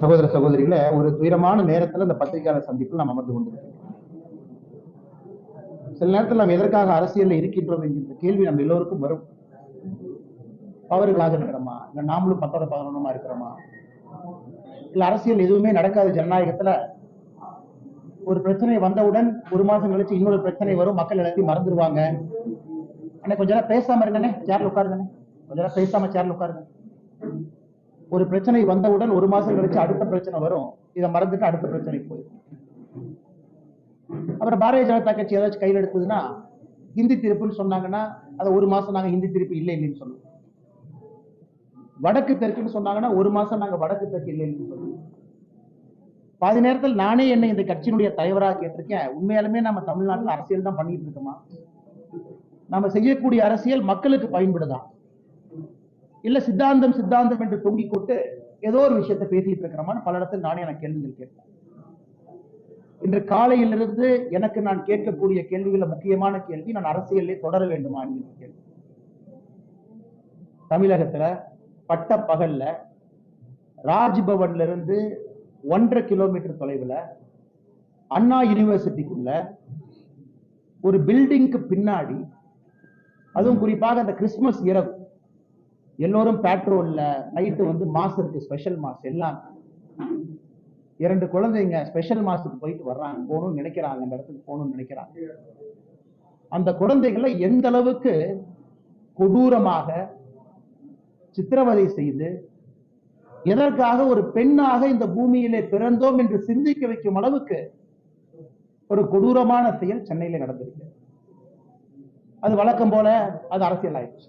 சகோதர சகோதரிகளை ஒரு துயரமான நேரத்துல இந்த பத்திரிகையாளர் சந்திப்பில் நாம் அமர்ந்து கொண்டிருக்கிறோம். சில நேரத்தில் நாம் எதற்காக அரசியல்ல இருக்கின்றோம் என்கின்ற கேள்வி நம்ம எல்லோருக்கும் வரும். பவர்களாக இருக்கிறோமா இல்ல நாமளும் பத்தோட பதினொன்றுமா இருக்கிறோமா? இல்ல அரசியல் எதுவுமே நடக்காத ஜனநாயகத்துல ஒரு பிரச்சனை வந்தவுடன் ஒரு மாசம் கழிச்சு இன்னொரு பிரச்சனை வரும் மக்கள் எல்லாத்தையும் மறந்துடுவாங்க அண்ணே கொஞ்ச நேரம் பேசாம இருங்கண்ணே சேர்ல உட்காருங்கண்ணே. கொஞ்ச நேரம் பேசாம சேர்ல உட்காருங்க. ஒரு பிரச்சனை வந்தவுடன் ஒரு மாசம் கழிச்சு அடுத்த பிரச்சனை வரும். இதை மறந்துட்டு அடுத்த பிரச்சனை போயிடும் அப்புறம் பாரதிய ஜனதா கட்சி ஏதாச்சும் கையில் எடுத்ததுன்னா ஹிந்தி திருப்புன்னு சொன்னாங்கன்னா அதை ஒரு மாசம் நாங்க ஹிந்தி திருப்பு இல்லை இல்லைன்னு சொல்லுவோம். வடக்கு தெற்குன்னு சொன்னாங்கன்னா ஒரு மாசம் நாங்க வடக்கு தெற்கு இல்லை இல்லைன்னு சொல்லுவோம். பாதி நேரத்தில் நானே என்னை இந்த கட்சியினுடைய தலைவராக கேட்டிருக்கேன். உண்மையாலுமே நம்ம தமிழ்நாட்டில் அரசியல் தான் பண்ணிட்டு இருக்கோமா? நம்ம செய்யக்கூடிய அரசியல் மக்களுக்கு பயன்படுதான் இல்ல சித்தாந்தம் சித்தாந்தம் என்று தொங்கிக் கொண்டு ஏதோ ஒரு விஷயத்தை பேசிட்டு இருக்கிறோமான்னு பல இடத்துல நானே எனக்கு கேள்விகள் கேட்பேன். இன்று காலையிலிருந்து எனக்கு நான் கேட்கக்கூடிய கேள்விகள முக்கியமான கேள்வி நான் அரசியலே தொடர வேண்டுமா என்கிற கேள்வி. தமிழகத்துல பட்ட பகல்ல ராஜ்பவன்ல இருந்து ஒன்றரை கிலோமீட்டர் தொலைவுல அண்ணா யூனிவர்சிட்டிக்குள்ள ஒரு பில்டிங்க்கு பின்னாடி அதுவும் குறிப்பாக அந்த கிறிஸ்துமஸ் இரவு எல்லோரும் பேட்ரோல்ல நைட்டு வந்து மாஸ் இருக்கு ஸ்பெஷல் மாஸ் எல்லாம். இரண்டு குழந்தைங்க ஸ்பெஷல் மாஸுக்கு போயிட்டு வர்றாங்க போகணும்னு நினைக்கிறாங்க அந்த இடத்துக்கு போகணும்னு நினைக்கிறாங்க. அந்த குழந்தைகளை எந்த அளவுக்கு கொடூரமாக சித்திரவதை செய்து எதற்காக ஒரு பெண்ணாக இந்த பூமியிலே பிறந்தோம் என்று சிந்திக்க வைக்கும் அளவுக்கு ஒரு கொடூரமான செயல் சென்னையில நடந்திருக்கு. அது வழக்கம் போல அது அரசியல் ஆயிடுச்சு.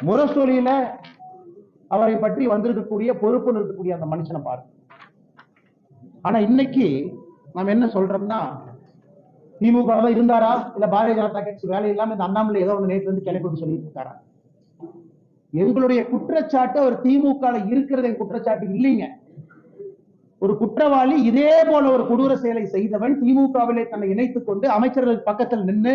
முரசொலியில அவரை பற்றி வந்திருக்கக்கூடிய பொறுப்பில் இருக்கக்கூடிய அந்த மனுஷனை பாருங்க ஆனா இன்னைக்கு நம்ம என்ன சொல்றோம்னா திமுக இருந்தாரா? இல்ல பாரதிய ஜனதா கட்சி வேலை இல்லாம இந்த அண்ணாமலை ஏதோ ஒன்று நேற்று வந்து கிளப்பி சொல்லிட்டு இருக்காரா? எங்களுடைய குற்றச்சாட்டு அவர் திமுக இருக்கிறது குற்றச்சாட்டு இல்லைங்க. ஒரு குற்றவாளி இதே போல ஒரு கொடூர செயலை செய்தவன் திமுகவிலே தன்னை இணைத்துக் கொண்டு அமைச்சர்கள் பக்கத்தில் நின்று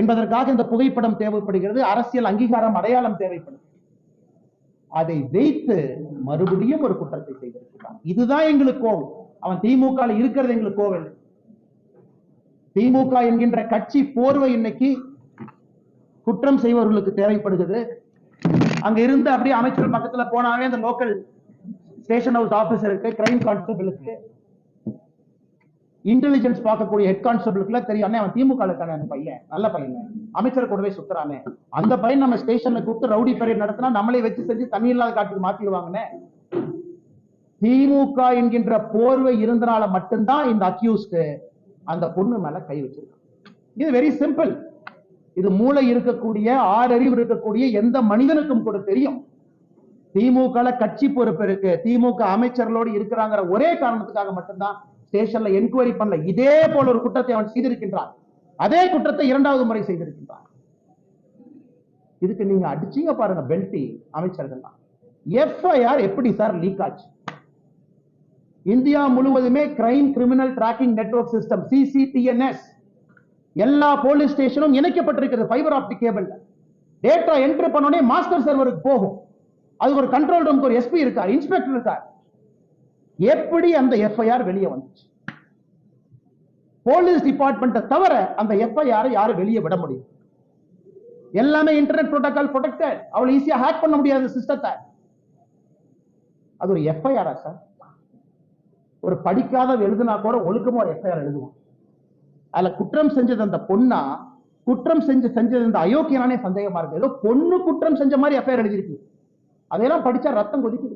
என்பதற்காக இந்த புகைப்படம் தேவைப்படுகிறது. அரசியல் அங்கீகாரம் அடையாளம் தேவைப்படுகிறது. அதை வைத்து மறுபடியும் ஒரு குற்றத்தை செய்திருக்கிறான். இதுதான் எங்களுக்கு கோவம் அவன் திமுக இருக்கிறது எங்களுக்கு கோவம் திமுக என்கின்ற கட்சி போர்வை இன்னைக்கு குற்றம் செய்பவர்களுக்கு தேவைப்படுகிறது. அங்க இருந்து அப்படியே அமைச்சர் பக்கத்துல போனாவே அந்த லோக்கல் ஸ்டேஷன் ஹவுஸ் ஆபீசருக்கு கிரைம் கான்ஸ்டபிளுக்கு இன்டெலிஜென்ஸ் பார்க்கக்கூடிய ஹெட் கான்ஸ்டபிளுக்குல தெரியும் அவன் திமுக பையன் நல்ல பையன். அமைச்சர் கூடவே சுத்துறானே. அந்த பையன் நம்ம ஸ்டேஷன்ல கூப்பிட்டு ரவுடி பரேட் நடத்தினா நம்மளே வச்சு செஞ்சு தண்ணி இல்லாத காட்டுக்கு மாத்திடுவாங்கண்ணே. திமுக என்கின்ற போர்வை இருந்தனால மட்டும்தான் இந்த அக்யூஸ்க்கு அந்த பொண்ணு மேல கை வச்சிருக்கான். இது வெரி சிம்பிள் இது மூளை இருக்கக்கூடிய ஆறறிவு இருக்கக்கூடிய எந்த மனிதனுக்கும் கூட தெரியும். திமுக கட்சி பொறுப்பு இருக்கு. திமுக அமைச்சர்களோடு இருக்கிறாங்கிற ஒரே காரணத்துக்காக மட்டும்தான் ஸ்டேஷன்ல என்கொயரி பண்ணல. இதே போல ஒரு குற்றத்தை அவன் செய்திருக்கின்றான். அதே குற்றத்தை இரண்டாவது முறை செய்திருக்கின்றான். இதுக்கு நீங்க அடிச்சீங்க பாருங்க பெல்டி அமைச்சர்கள்லாம் எஃப்ஐஆர் எப்படி சார் லீக் ஆச்சு? இந்தியா முழுவதுமே crime criminal tracking network system CCTNS எல்லா போலீஸ் ஸ்டேஷனும் இணைக்கப்பட்டிருக்கிறது fibre optic cable data entry பண்ணோடனே மாஸ்டர் சர்வருக்கு போகும். அது ஒரு கண்ட்ரோல் ரூம்க்கு ஒரு எஸ்பி இருக்கார் இன்ஸ்பெக்டர் இருக்கார். எப்படி அந்த எஃப்ஐஆர் வெளியே வந்துச்சு? போலீஸ் டிபார்ட்மெண்ட்டை தவிர அந்த எஃப்ஐஆரை யாரும் வெளியே விட முடியும் எல்லாமே இன்டர்நெட் ப்ரோட்டோகால் ப்ரொடெக்டட் அவ்வளவு ஈஸியா ஹேக் பண்ண முடியாத சிஸ்டத்தை அது ஒரு எஃப்ஐஆரா சார் ஒரு படிக்காத எழுதுனா கூட ஒழுக்கமா ஒரு எஃப்ஐஆர் எழுதுவோம் அதுல குற்றம் செஞ்சது அந்த பொண்ணா குற்றம் செஞ்சு செஞ்சது இந்த அயோக்கியனானே சந்தேகமா இருக்கு. ஏதோ பொண்ணு குற்றம் செஞ்ச மாதிரி எஃப்ஐஆர் எழுதியிருக்கு. அதையெல்லாம் படிச்சா ரத்தம் கொதிக்குது.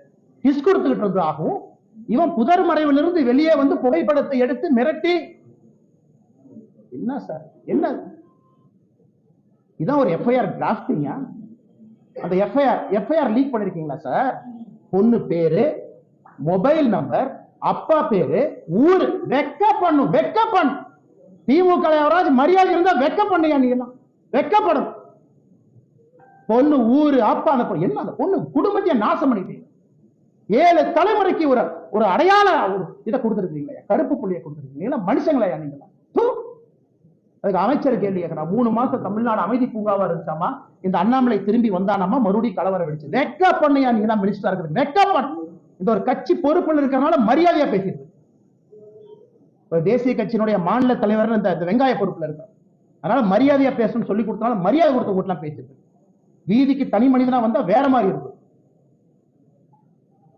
டிஸ்க் கொடுத்துக்கிட்டு இருந்ததாகவும் இவன் புதர் மறைவிலிருந்து வெளியே வந்து புகைப்படத்தை எடுத்து மிரட்டி என்ன சார்? என்ன? இதான் ஒரு எஃப்ஐஆர் டிராஃப்டிங்கா அந்த எஃப்ஐஆர் எஃப்ஐஆர் லீக் பண்ணிருக்கீங்களா சார்? பொண்ணு பேரு மொபைல் நம்பர் அப்பா பேரு ஊரு. வெக்க பண்ணும் வெக்க பண்ணும் திமுக யாராவது மரியாதை இருந்தா வெக்க பண்ணுங்க நீங்க எல்லாம். வெக்கப்படும். பொண்ணு ஊரு அப்பா அந்த பொண்ணு என்ன அந்த பொண்ணு குடும்பத்தையே நாசம் பண்ணிட்டீங்க. ஏழு தலைமுறைக்கு ஒரு ஒரு அடையாள ஒரு இதை கொடுத்துருக்கீங்களா கருப்பு புள்ளியை கொடுத்துருக்கீங்க மனுஷங்களையா நீங்களா? அதுக்கு அமைச்சர் கேள்வி கேட்கிறான் மூணு மாசம் தமிழ்நாடு அமைதி பூங்காவா இருந்துச்சாமா? இந்த அண்ணாமலை திரும்பி வந்தானாமா? மறுபடியும் கலவரம் வெடிச்சு. மேக்கப் பண்ணியா நீங்க தான் மினிஸ்டரா இருக்குது மேக்கப் பண்ணு இந்த ஒரு கட்சி பொறுப்புல இருக்கிறனால மரியாதையா பேசிடுது. ஒரு தேசிய கட்சியினுடைய மாநில தலைவர் இந்த வெங்காய பொறுப்புல இருக்கார். அதனால மரியாதையா பேசணும்னு சொல்லி கொடுத்தனால மரியாதை கொடுத்த கூட்டலாம் பேசிடுது. வீதிக்கு தனி மனிதனா வந்தா வேற மாதிரி இருக்கும்.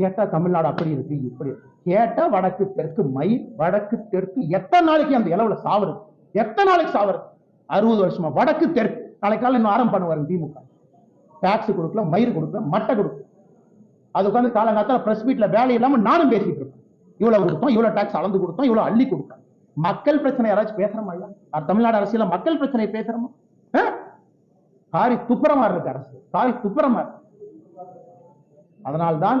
கேட்டால் கேட்டா தமிழ்நாடு அப்படி இருக்கு இப்படி கேட்டால் கேட்டா வடக்கு தெற்கு மயில் வடக்கு தெற்கு எத்தனை நாளைக்கு அந்த இளவுல சாவறது? எத்தனை நாளைக்கு சாவறது? அறுபது வருஷமா. வடக்கு தெற்கு. நாளைக்கு இன்னும் ஆரம்பம் பண்ணுவாரு திமுக. டாக்ஸ் கொடுக்கல மயிறு கொடுக்கல மட்டை கொடுக்கல. அது உட்காந்து காலங்காலத்தில் ப்ரெஸ் மீட்ல வேலை இல்லாமல் நானும் பேசிட்டு இருப்பேன். இவ்வளவு கொடுத்தோம் இவ்வளவு டாக்ஸ் அளந்து கொடுத்தோம் இவ்வளவு அள்ளி கொடுத்தோம். மக்கள் பிரச்சனை யாராச்சும் பேசுறோமா ஐயா தமிழ்நாடு அரசியல மக்கள் பிரச்சனை பேசுறோமா காரி துப்புரமா இருக்கு அரசு. காரி துப்புரமா இருக்கு அதனால்தான்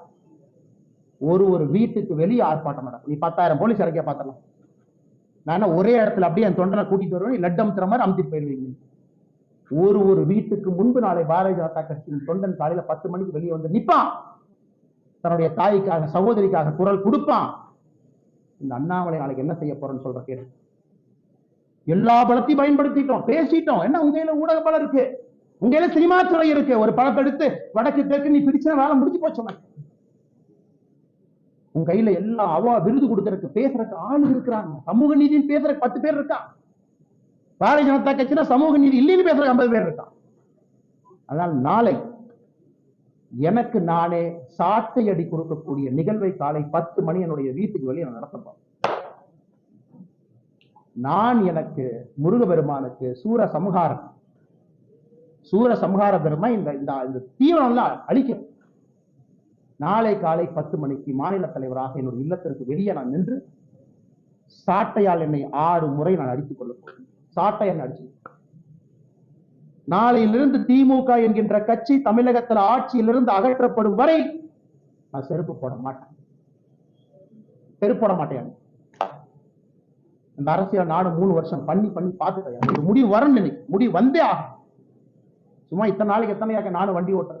ஒரு ஒரு வீட்டுக்கு வெளியே ஆர்ப்பாட்டம் நடக்கும். நீ பத்தாயிரம் போலீஸ் இறக்கிய பார்த்தலாம் நான் ஒரே இடத்துல அப்படியே என் தொண்டனை கூட்டிட்டு வருவேன். லட்டு அமுத்துற மாதிரி அமுத்திட்டு போயிருவீங்க ஒரு ஒரு வீட்டுக்கு முன்பு நாளை பாரதிய ஜனதா கட்சியின் தொண்டன் காலையில பத்து மணிக்கு வெளியே வந்து நிப்பான். தன்னுடைய தாய்க்காக சகோதரிக்காக குரல் கொடுப்பான். இந்த அண்ணாமலை நாளைக்கு என்ன செய்ய போறேன்னு சொல்ற கேட்டு எல்லா பலத்தையும் பயன்படுத்திட்டோம். பேசிட்டோம். என்ன உங்கையில ஊடக பலம் இருக்கு? உங்கையில சினிமா துறை இருக்கு. ஒரு படத்தை எடுத்து வடக்கு தெற்கு நீ பிரிச்சா வேலை முடிஞ்சு போச்சு உன் கையில எல்லா அவா விருது கொடுக்கறதுக்கு பேசுறதுக்கு ஆள் இருக்கிறாங்க. சமூக நீதின்னு பேசுறதுக்கு பத்து பேர் இருக்கா? பாரதிய ஜனதா கட்சினா சமூக நீதி இல்லைன்னு பேசுறதுக்கு ஐம்பது பேர் இருக்கான் அதனால் நாளை எனக்கு நானே சாட்டை அடி கொடுக்கக்கூடிய நிகழ்வை காலை பத்து மணி என்னுடைய வீட்டுக்கு வெளியே நான் நடத்தப்போம் நான் எனக்கு முருகபெருமானுக்கு சூர சமகாரம் சூர சமகார பெருமை இந்த இந்த இந்த தீவிரம்லாம் அழிக்கும். நாளை காலை பத்து மணிக்கு மாநில தலைவராக என்னுடைய இல்லத்திற்கு வெளியே நான் நின்று சாட்டையால் என்னை ஆறு முறை நான் அடித்துக் கொள்ள போகிறேன். சாட்டை அடிச்சு? நாளையிலிருந்து திமுக என்கின்ற கட்சி தமிழகத்தில் ஆட்சியிலிருந்து அகற்றப்படும் வரை நான் செருப்பு போட மாட்டேன். செருப்பு போட மாட்டேன். இந்த அரசியல் நாடு மூணு வருஷம் பண்ணி பண்ணி பார்த்துட்டேன். முடிவு வரணும் இன்னைக்கு முடிவு வந்தே ஆகும் சும்மா இத்தனை நாளைக்கு எத்தனையாக நானும் வண்டி ஓட்டுறேன்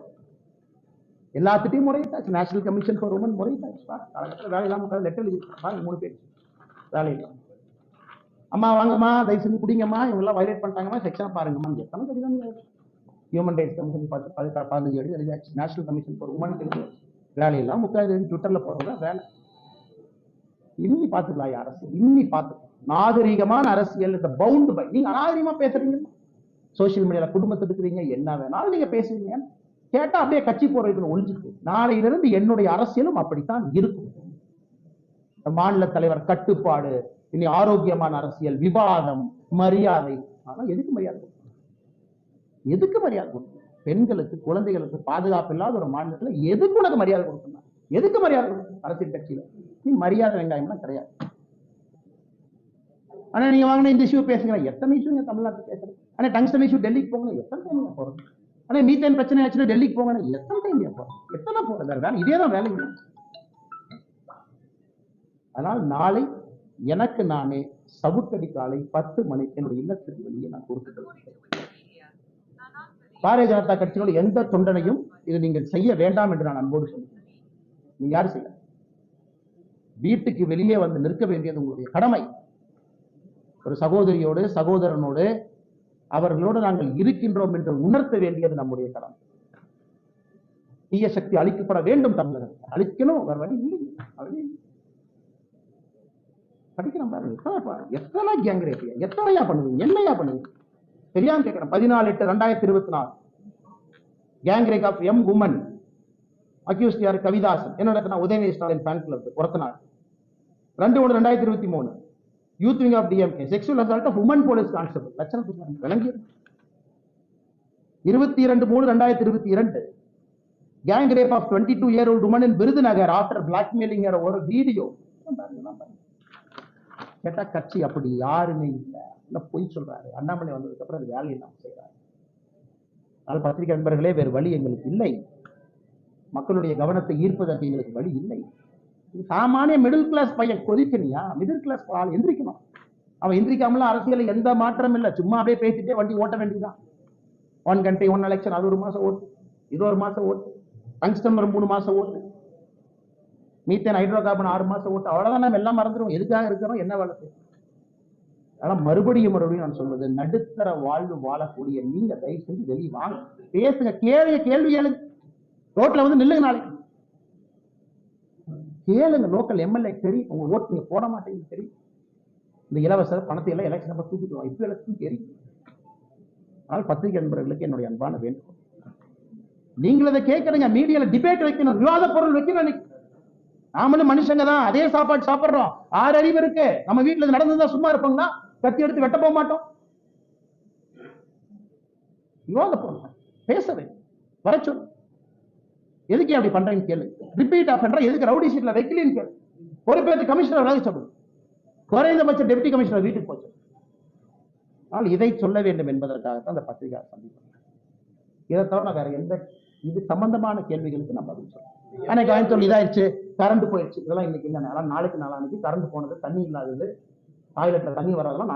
எல்லாத்துட்டையும் முறையிட்டாச்சு. நேஷனல் கமிஷன் ஃபார் உமன் முறையிட்டாச்சு. பா, காலகட்டத்தில் வேலை இல்லாமல் லெட்டர் எழுதி மூணு பேர். வேலை இல்லாமல் அம்மா வாங்கம்மா தயவு செஞ்சு குடிங்கம்மா இவங்கெல்லாம் வயலேட் பண்ணிட்டாங்கம்மா செக்ஷன் பாருங்கம்மா. எத்தனை கடிதம் ஹியூமன் ரைட்ஸ் கமிஷன் பார்த்து பதினாறு பதினஞ்சு எழுதி எழுதியாச்சு. நேஷனல் கமிஷன் ஃபார் உமன் எழுதி வேலையெல்லாம் முக்காது ட்விட்டரில் போறதா வேலை. இன்னி பார்த்துக்கலாம் அரசு இன்னி பார்த்துக்கலாம். நாகரிகமான அரசியல் இந்த பவுண்ட் பை நீங்கள் அநாகரிகமா பேசுறீங்க. சோசியல் மீடியாவில் குடும்பத்தை இருக்கிறீங்க என்ன வேணாலும் நீங்கள் பேசுறீங்க கேட்டா அப்படியே கட்சி போறதுக்கு ஒழிஞ்சுக்கு நாளையிலிருந்து என்னுடைய அரசியலும் அப்படித்தான் இருக்கும். மாநில தலைவர் கட்டுப்பாடு இனி ஆரோக்கியமான அரசியல் விவாதம் மரியாதை. ஆனா எதுக்கு மரியாதை எதுக்கு மரியாதை கொடுக்கணும்? பெண்களுக்கு குழந்தைகளுக்கு பாதுகாப்பு இல்லாத ஒரு மாநிலத்துல எதுக்கு உனக்கு மரியாதை கொடுக்கணும் எதுக்கு மரியாதை கொடுக்கணும் அரசியல் கட்சியில? நீ மரியாதை வெங்காயம்னா கிடையாது. ஆனா நீங்க வாங்கின இந்த இஷ்யூ பேசுங்க எத்தனை இஷ்யூ இங்க பேசுறது ஆனா டங்ஸ்டன் இஷ்யூ டெல்லிக்கு போகணும். எத்தனை டைம் போறோம் ஆனால் மீத்தேன் பிரச்சனை ஆச்சுன்னா டெல்லிக்கு போங்க எத்தனை டைம் போறோம் எத்தனை போகிறது வேலை இதே தான் வேலை ஆனால் நாளை எனக்கு நானே சவுக்கடி காலை பத்து மணிக்கு என்னுடைய இல்லத்துக்கு வெளியே நான் கொடுத்துட்டு பாரதிய ஜனதா கட்சியோட எந்த தொண்டனையும் இது நீங்கள் செய்ய வேண்டாம் என்று நான் அன்போடு சொல்லுகிறேன் நீங்க யாரும் செய்ய? வீட்டுக்கு வெளியே வந்து நிற்க வேண்டியது உங்களுடைய கடமை. ஒரு சகோதரியோடு சகோதரனோடு அவர்களோடு நாங்கள் இருக்கின்றோம் என்று உணர்த்த வேண்டியது நம்முடைய கடமை. தீய சக்தி அழிக்கப்பட வேண்டும் தமிழகத்தில் அழிக்கணும் வேற வழி இல்லை. வழி படிக்கிறோம் பாருங்க எத்தனை கேங் ரேப் எத்தனையா பண்ணுவீங்க? என்னையா பண்ணுவீங்க? தெரியாம கேட்கிறேன். பதினாலு எட்டு ரெண்டாயிரத்தி இருபத்தி நாலு gang rape of M woman accused யார்? கவிதாசன். என்ன நடத்தினா உதயநிதி ஸ்டாலின் ஃபேன் கிளப் ஒருத்த நாள் ரெண்டு ஒன்று ரெண்டாயிரத்தி இருபத்தி மூணு. Youth wing of DMK sexual assault of woman police constable லட்சணம் விளங்கி இருபத்தி இரண்டு மூணு ரெண்டாயிரத்தி இருபத்தி இரண்டு gang rape of twenty two year old woman in Virudhunagar after blackmailing ஒரு வீடியோ கேட்டா கட்சி அப்படி யாருமே இல்லை. இல்லை பொய் சொல்றாரு? அண்ணாமலை வந்ததுக்கு அப்புறம் அது வேலையை நாம் செய்யறாரு அதனால் பத்திரிகை நண்பர்களே வேறு வழி எங்களுக்கு இல்லை. மக்களுடைய கவனத்தை ஈர்ப்பதற்கு எங்களுக்கு வழி இல்லை. சாமானிய மிடில் கிளாஸ் பையன் கொதிக்கணியா மிடில் கிளாஸ் ஆள் எந்திரிக்கணும். அவன் எந்திரிக்காமலாம் அரசியல் எந்த மாற்றம் இல்லை. சும்மா அப்படியே பேசிட்டே வண்டி ஓட்ட வேண்டியதுதான். ஒன் கண்ட்ரி ஒன் எலெக்ஷன் அது ஒரு மாசம் ஓட்டு. இது ஒரு மாசம் ஓட்டு. டங்ஸ்டன் ஒரு மூணு மாசம் ஓட்டு. மீத்தேன் ஹைட்ரோ கார்பன் ஆறு மாசம் ஓட்டு. அவ்வளவுதான் நம்ம எல்லாம் மறந்துடும் எதுக்காக இருக்கிறோம்? என்ன வளர்த்து அதனால் ஆனா மறுபடியும் மறுபடியும் நான் சொல்வது நடுத்தர வாழ்வு வாழக்கூடிய நீங்க தயவு செஞ்சு வெளியே வாங்க. பேசுங்க. கேள்விய கேள்வி கேளுங்க. ரோட்ல வந்து நில்லுங்க நாளைக்கு. கேளுங்க லோக்கல் எம்எல்ஏ தெரியும் உங்க ஓட்டு நீங்க போட மாட்டேங்குது தெரியும் இந்த இலவச பணத்தை எல்லாம் எலெக்ஷன் நம்ம தூக்கிடுவோம் இப்போ எலெக்ஷன் தெரியும் ஆனால் பத்திரிகை நண்பர்களுக்கு என்னுடைய அன்பான வேண்டுகோள். நீங்கள் இதை கேட்கறீங்க மீடியால டிபேட் வைக்கணும். விவாத பொருள் வைக்கணும் நாமளும் மனுஷங்க தான். அதே சாப்பாடு சாப்பிடுறோம். ஆறு அறிவு இருக்கு. நம்ம வீட்டுல இது நடந்ததா சும்மா இருப்போங்களா கத்தி எடுத்து வெட்ட போக மாட்டோம். விவாத பொருள். பேசவே வர சொல்லு. எதுக்கு அப்படி பண்றேன்னு கேளு. ரிப்பீட் ஆஃப் பண்ற எதுக்கு ரவுடி சீட்ல வைக்கலன்னு கேளு. ஒரு பேருக்கு கமிஷனர் விலக சொல்லு குறைந்தபட்ச டெப்டி கமிஷனர் வீட்டுக்கு போச்சு ஆனால் இதை சொல்ல வேண்டும் என்பதற்காகத்தான் அந்த பத்திரிகை சந்திப்பு இதை தவிர வேற எந்த இது சம்பந்தமான கேள்விகளுக்கு நம்ம பதில் சொல்றோம் அன்னைக்கு கோயம்புத்தூர் இதாயிருச்சு கரண்ட் போயிடுச்சு இதெல்லாம் இன்னைக்கு இல்லை நாளைக்கு நாளானைக்கு கரண்ட் போனது தண்ணி இல்லாதது டாய்லெட்ல தண்ணி வராதெல்லாம்